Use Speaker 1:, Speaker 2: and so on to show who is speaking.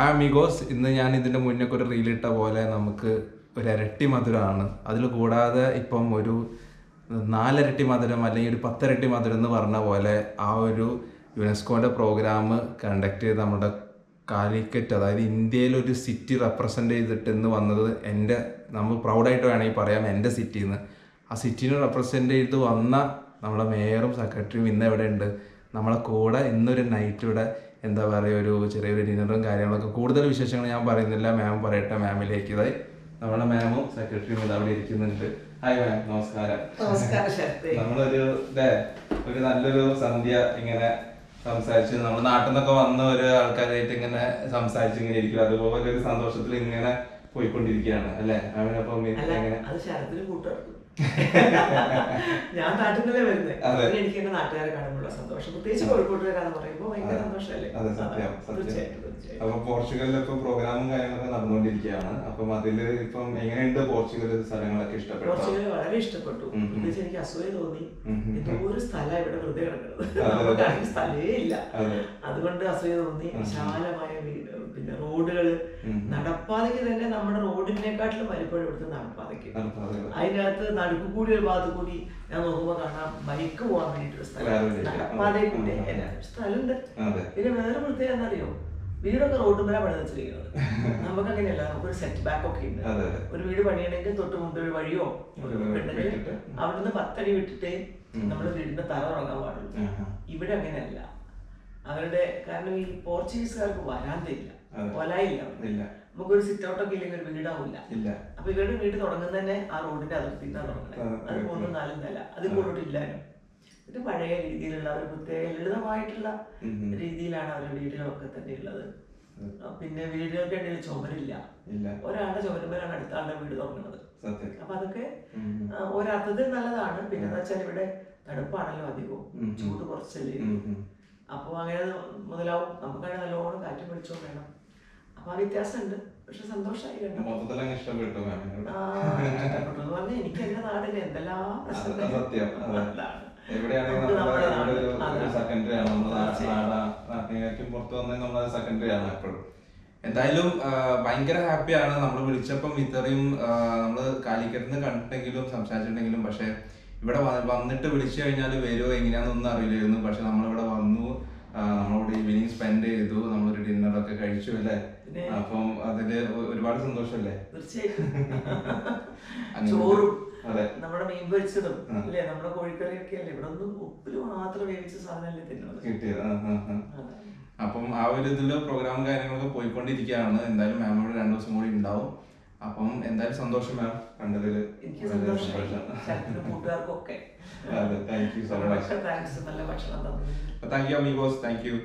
Speaker 1: Hi amigos ഇന്ന് ഞാൻ ഇതിന്റെ മുന്നൊക്കെ ഒരു റീലിട്ട പോലെ നമുക്ക് ഒരു ഇരട്ടി മധുരമാണ് അതിൽ കൂടാതെ ഇപ്പം ഒരു നാലിരട്ടി മധുരം അല്ലെങ്കിൽ ഒരു പത്തിരട്ടി മധുരം എന്ന് പറഞ്ഞ പോലെ ആ ഒരു യുനെസ്കോന്റെ പ്രോഗ്രാം കണ്ടക്ട് ചെയ്ത് നമ്മുടെ കാലിക്കറ്റ് അതായത് ഇന്ത്യയിൽ ഒരു സിറ്റി റെപ്രസെന്റ് ചെയ്തിട്ട് എന്ന് വന്നത് എന്റെ നമ്മൾ പ്രൗഡായിട്ട് വേണമെങ്കിൽ പറയാം എന്റെ സിറ്റിയിൽ നിന്ന് ആ സിറ്റിനെ റെപ്രസെന്റ് ചെയ്ത് വന്ന നമ്മുടെ മേയറും സെക്രട്ടറിയും ഇന്ന് എവിടെ ഉണ്ട് നമ്മളെ കൂടെ ഇന്നൊരു നൈറ്റ് ഇവിടെ എന്താ പറയുക ഒരു ചെറിയൊരു ഡിന്നറും കാര്യങ്ങളൊക്കെ. കൂടുതൽ വിശേഷങ്ങൾ ഞാൻ പറയുന്നില്ല. മാം പറയട്ടെ മാമിലേക്ക് ഇതായി നമ്മുടെ മാമും സെക്രട്ടറിയും ഇത് അവിടെ ഇരിക്കുന്നുണ്ട്. ഹായ് മാം നമസ്കാരം. നമ്മളൊരു ഇതേ ഒരു നല്ലൊരു സന്ധ്യ ഇങ്ങനെ സംസാരിച്ച് നമ്മൾ നാട്ടിൽ നിന്നൊക്കെ വന്ന ഒരു ആൾക്കാരായിട്ട് ഇങ്ങനെ സംസാരിച്ച് ഇങ്ങനെ ഇരിക്കും. അതുപോലെ ഒരു സന്തോഷത്തിൽ ഇങ്ങനെ പോയിക്കൊണ്ടിരിക്കുകയാണ് അല്ലേ? മാമിനൊപ്പം എങ്ങനെ
Speaker 2: ഞാൻ നാട്ടിൽ നിന്നല്ലേ വരുന്നത് എനിക്ക് എന്റെ നാട്ടുകാരെ കാണുമ്പോഴുള്ള സന്തോഷം. പ്രത്യേകിച്ച് കോഴിക്കോട്ടുകാരാന്ന് പറയുമ്പോൾ ഭയങ്കര സന്തോഷമല്ലേ
Speaker 1: അപ്പൊ പോർച്ചുഗലിൽ ഇപ്പൊ പ്രോഗ്രാമും കാര്യങ്ങളൊക്കെ നടന്നുകൊണ്ടിരിക്കുകയാണ് അപ്പം അതിൽ ഇപ്പം എങ്ങനെയുണ്ട് പോർച്ചുഗൽ സ്ഥലങ്ങളൊക്കെ ഇഷ്ടപ്പെട്ടു?
Speaker 2: പോർച്ചുഗൽ വളരെ ഇഷ്ടപ്പെട്ടു. പ്രത്യേകിച്ച് എനിക്ക് അസൂയ തോന്നി. ഒരു സ്ഥലം ഇവിടെ വെറുതെ കിടക്കുന്നത്. സ്ഥലേ ഇല്ല. അതുകൊണ്ട് അസൂയ തോന്നി. വിശാലമായ വീട്. പിന്നെ റോഡുകൾ
Speaker 1: ഉം.
Speaker 2: നടപ്പാതയ്ക്ക് തന്നെ നമ്മുടെ റോഡിനെക്കാട്ടിലും വലിപ്പഴം ഇവിടുത്തെ നടപ്പാതയ്ക്ക്. അതിനകത്ത് നടുക്ക് കൂടി ഒരു ഭാഗത്ത് കൂടി ഞാൻ നോക്കുമ്പോ കാണാം ബൈക്ക് പോകാൻ വേണ്ടിട്ടൊരു സ്ഥലം. നടപ്പാതയിൽ കൂടി സ്ഥലമുണ്ട്. പിന്നെ വേറെ പ്രത്യേകം എന്നറിയോ വീടൊക്കെ റോഡ് മേലെ പണി വെച്ചിരിക്കുന്നത്. നമുക്ക് അങ്ങനെയല്ല നമുക്കൊരു സെറ്റ് ബാക്ക് ഒക്കെ ഉണ്ട്. ഒരു വീട് പണിയണമെങ്കിൽ തൊട്ട് മുമ്പ് ഒരു വഴിയോ
Speaker 1: അവിടെ
Speaker 2: നിന്ന് ഉണ്ടെങ്കിൽ
Speaker 1: വിട്ടിട്ട്.
Speaker 2: അവിടുന്ന് പത്തടി വിട്ടിട്ടേ. നമ്മുടെ വീടിന്റെ തറ ഉറങ്ങാൻ പാടുള്ളൂ. ഇവിടെ അങ്ങനെയല്ല. അവരുടെ കാരണം ഈ പോർച്ചുഗീസുകാർക്ക് വരാൻ
Speaker 1: അതെ.
Speaker 2: കൊലായില്ല
Speaker 1: ഇല്ല.
Speaker 2: നമുക്കൊരു സിറ്റ് ഔട്ടൊക്കെ ഇല്ലെങ്കിൽ ഒരു വീടാവില്ല അപ്പൊ ഇവരുടെ വീട് തുടങ്ങുന്ന തന്നെ ആ റോഡിന്റെ അതിർത്തി തുടങ്ങുന്നത് അത്
Speaker 1: പോകുന്ന
Speaker 2: മൂന്ന് നാലും നില. അത് കൂടുതലില്ലാനും ഇത് പഴയ രീതിയിലുള്ള ഒരു പ്രത്യേക ലളിതമായിട്ടുള്ള. രീതിയിലാണ് അവരുടെ വീടുകളൊക്കെ തന്നെ ഉള്ളത്. പിന്നെ വീടുകൾക്ക് ഇടയിൽ ചുമരില്ല. ഒരാളുടെ ചുമരുമ്പോഴാണ് അടുത്ത ആളുടെ വീട് തുടങ്ങുന്നത്. അപ്പൊ അതൊക്കെ. ഒരർത്ഥത്തിൽ നല്ലതാണ്. പിന്നെ എന്താ വെച്ചാൽ ഇവിടെ തണുപ്പാണല്ലോ അധികവും. ചൂട് കുറച്ചല്ലേ. അപ്പോൾ അങ്ങനെ മുതലാവും. നമുക്കാണെങ്കിൽ നല്ലോണം കാറ്റും പിടിച്ചോണ്ട് വേണം. അപ്പൊ ആ വ്യത്യാസമുണ്ട്. പക്ഷെ സന്തോഷമായി കേട്ടോ.
Speaker 1: മൊത്തത്തിൽ അങ്ങ് ഇഷ്ടപ്പെട്ടു
Speaker 2: ഇഷ്ടപ്പെട്ടു എന്ന് പറഞ്ഞാൽ എനിക്ക് എന്റെ നാടിന് എന്തെല്ലാം
Speaker 1: സത്യം, സെക്കൻഡറി ആണ്. നമ്മുടെ നാ-
Speaker 2: തീർച്ചയായും.
Speaker 1: നാടാ നാട്ടിലേക്കും പുറത്ത് വന്നാൽ നമ്മളത് സെക്കൻഡറി ആണ് എപ്പോഴും. എന്തായാലും ഭയങ്കര ഹാപ്പിയാണ് നമ്മൾ വിളിച്ചപ്പം ഇത്രയും നമ്മൾ കാലിക്കറ്റ് നിന്ന് കണ്ടിട്ടെങ്കിലും സംസാരിച്ചിട്ടുണ്ടെങ്കിലും പക്ഷെ ഇവിടെ വന്നിട്ട് വിളിച്ചു കഴിഞ്ഞാൽ വരുമോ എങ്ങനെയാണെന്നൊന്നും അറിയില്ലായിരുന്നു. പക്ഷെ നമ്മളിവിടെ വന്നു. നമ്മളോട് ഈവനിങ് സ്പെൻഡ് ചെയ്തു. നമ്മളൊരു ഡിന്നറൊക്കെ കഴിച്ചു അല്ലേ? അപ്പം അതിൽ ഒരുപാട് സന്തോഷമല്ലേ
Speaker 2: തീർച്ചയായിട്ടും. ചോറും
Speaker 1: അതെ.
Speaker 2: നമ്മുടെ മീൻ പൊരിച്ചതും അല്ലേ നമ്മുടെ കോഴിക്കറിയൊക്കെ അല്ലേ? ഇവിടെ ഒന്നും ഉപ്പിൽ മാത്രം വേവിച്ച സാധനമല്ലേ തിന്നുന്നത്?
Speaker 1: കിട്ടിയത്. അപ്പം ആ ഒരു ഇതിൽ പ്രോഗ്രാമും കാര്യങ്ങളൊക്കെ പോയിക്കൊണ്ടിരിക്കുകയാണ്. എന്തായാലും മാം ഇവിടെ രണ്ടു ദിവസം കൂടി ഉണ്ടാവും. അപ്പം എന്തായാലും സന്തോഷം മാം
Speaker 2: കണ്ടതിൽ. കൂട്ടുകാർക്കൊക്കെ.
Speaker 1: Thank you so much
Speaker 2: thanks
Speaker 1: thank you amigos thank you